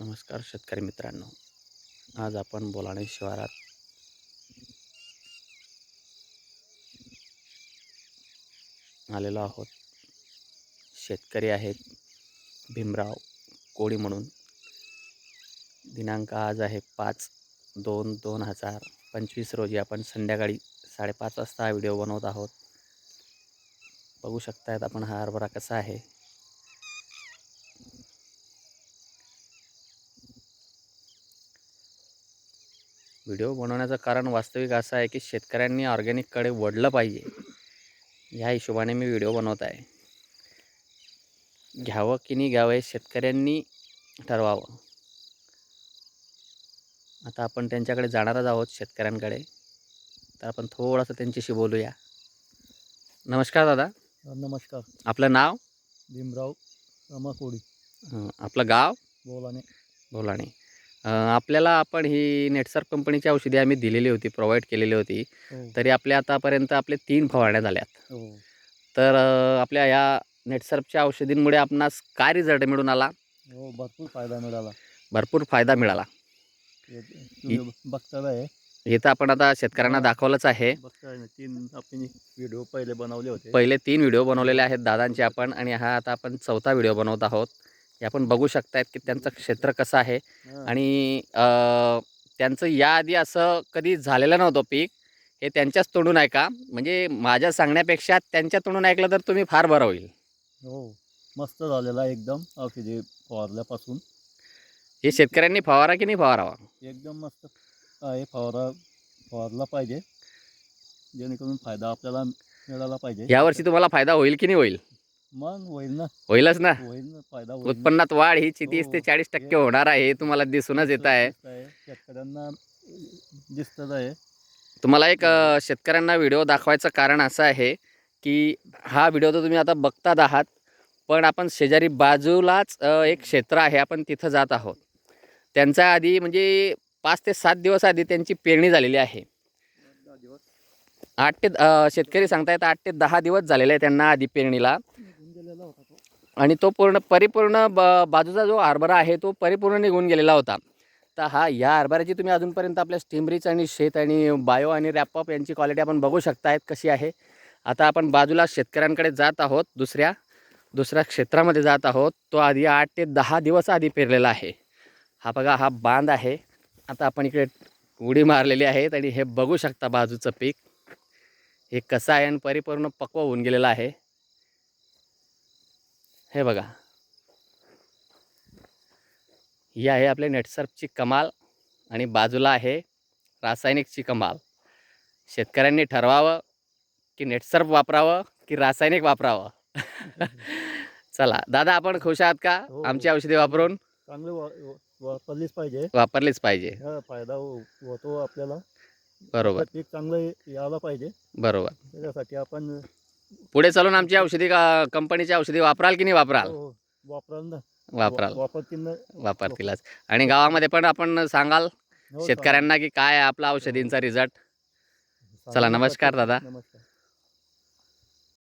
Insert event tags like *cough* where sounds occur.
नमस्कार शेतकरी मित्रांनो. आज आपण बोलाणे शिवारात. आलेलो आहोत. शेतकरी आहेत भीमराव कोळी म्हणून. दिनांक आज आहे पाच दोन दोन हजार पंचवीस रोजी आपण संध्याकाळी साडेपाच वाजता हा व्हिडिओ बनवत आहोत. बघू शकतायत आपण हा हरभरा कसा आहे. व्हिडिओ बनवण्याचं कारण वास्तविक असं आहे की शेतकऱ्यांनी ऑर्गॅनिककडे वळलं पाहिजे. ह्या हिशोबाने मी व्हिडिओ बनवत आहे. घ्यावं की नाही घ्यावं हे शेतकऱ्यांनी ठरवावं. आता आपण त्यांच्याकडे जाणारच आहोत शेतकऱ्यांकडे. तर आपण थोडंसं त्यांच्याशी बोलूया. नमस्कार दादा. नमस्कार. आपलं नाव? भीमराव रमाकोडी. आपलं गाव? बोलाने बोलाणे. अं, आपल्याला आपण ही नेटसर्फ कंपनीची औषधी आम्ही दिलेली होती प्रोव्हाइड केलेली होती. हो. तरी आपल्या आतापर्यंत आपले तीन फवारण्या झाल्यात. हो. तर आपल्या ह्या नेटसर्फच्या औषधींमुळे आपणास काय रिझल्ट मिळून आला? हो भरपूर फायदा मिळाला. भरपूर फायदा मिळाला. बघताय. आहे हे तर आपण आता शेतकऱ्यांना. दाखवलंच आहे. तीन आपण व्हिडिओ पहिले बनवले होते. पहिले तीन व्हिडिओ बनवलेले आहेत दादांचे आपण आणि हा आता आपण चौथा व्हिडिओ बनवत आहोत. हे आपण बघू शकतायत की त्यांचं क्षेत्र कसं आहे. आणि त्यांचं याआधी असं कधी झालेलं नव्हतं पीक. हे त्यांच्याच तोंडून ऐका. म्हणजे माझ्या सांगण्यापेक्षा त्यांच्या तोंडून ऐकलं तर तुम्ही फार बरं होईल. हो. मस्त झालेला आहे एकदम. औषधी फवारल्यापासून. हे शेतकऱ्यांनी फवारा की नाही फवारावा? एकदम मस्त आहे फवारा फवारला पाहिजे. जेणेकरून फायदा आपल्याला मिळाला पाहिजे. यावर्षी तुम्हाला फायदा होईल की नाही होईल? मग होईल ना. होईलच ना. होईल ना फायदा होईल ना. उत्पन्नात वाढ ही तीस ते हो. चाळीस टक्के होणार आहे हे तुम्हाला दिसूनच येत आहे. शेतकऱ्यांना तुम्हाला एक अ, शेतकऱ्यांना व्हिडिओ दाखवायचं कारण असं आहे की हा व्हिडिओ तर तुम्ही आता बघतात आहात पण आपण शेजारी बाजूलाच अ, एक क्षेत्र आहे आपण तिथं जात आहोत. त्यांच्या आधी म्हणजे पाच ते सात दिवस आधी त्यांची पेरणी झालेली आहे. आठ ते अ, शेतकरी सांगतायत आठ ते दहा दिवस झालेले आहे त्यांना आधी पेरणीला. गेलेला होता तो. आणि तो पूर्ण परिपूर्ण ब बाजूचा जो हरभरा आहे तो परिपूर्ण निघून गेलेला होता. तर हा या हरभऱ्याची तुम्ही अजूनपर्यंत आपल्या स्टीमरीच आणि शेत आणि बायो आणि रॅपअप यांची क्वालिटी आपण बघू शकतायत कशी आहे. आता आपण बाजूला शेतकऱ्यांकडे जात आहोत दुसऱ्या दुसऱ्या क्षेत्रामध्ये जात आहोत. तो आधी आठ ते दहा दिवस आधी पेरलेला आहे. हा बघा हा बांध आहे. आता आपण इकडे उडी मारलेली आहेत आणि हे बघू शकता बाजूचं पीक. हे कसं आहे आणि परिपूर्ण पक्व होऊन गेलेलं आहे. हे बघा. ही आहे आपल्या नेटसर्फची कमाल आणि बाजूला आहे रासायनिकची कमाल. शेतकऱ्यांनी ठरवावं की नेटसर्फ वापरावं की रासायनिक वापरावं? *laughs* चला दादा आपण खुश आहात का? हो. आमची औषधी वापरून? वापरलीच पाहिजे. वापरलीच पाहिजे. हा फायदा हो- होतो आपल्याला. बरोबर. पीक चांगलं यायला पाहिजे. बरोबर. त्याच्यासाठी आपण पुढे चालून आमची औषधी का- कंपनीची औषधी वापराल की नाही वापराल? हो, वापराल ना. वापराल. वा- वापरतील ना. वापरतीलच. आणि गावामध्ये पण आपण सांगाल हो, शेतकऱ्यांना की काय आहे आपला औषधींचा रिझल्ट. चला, नमस्कार दादा. नमस्कार.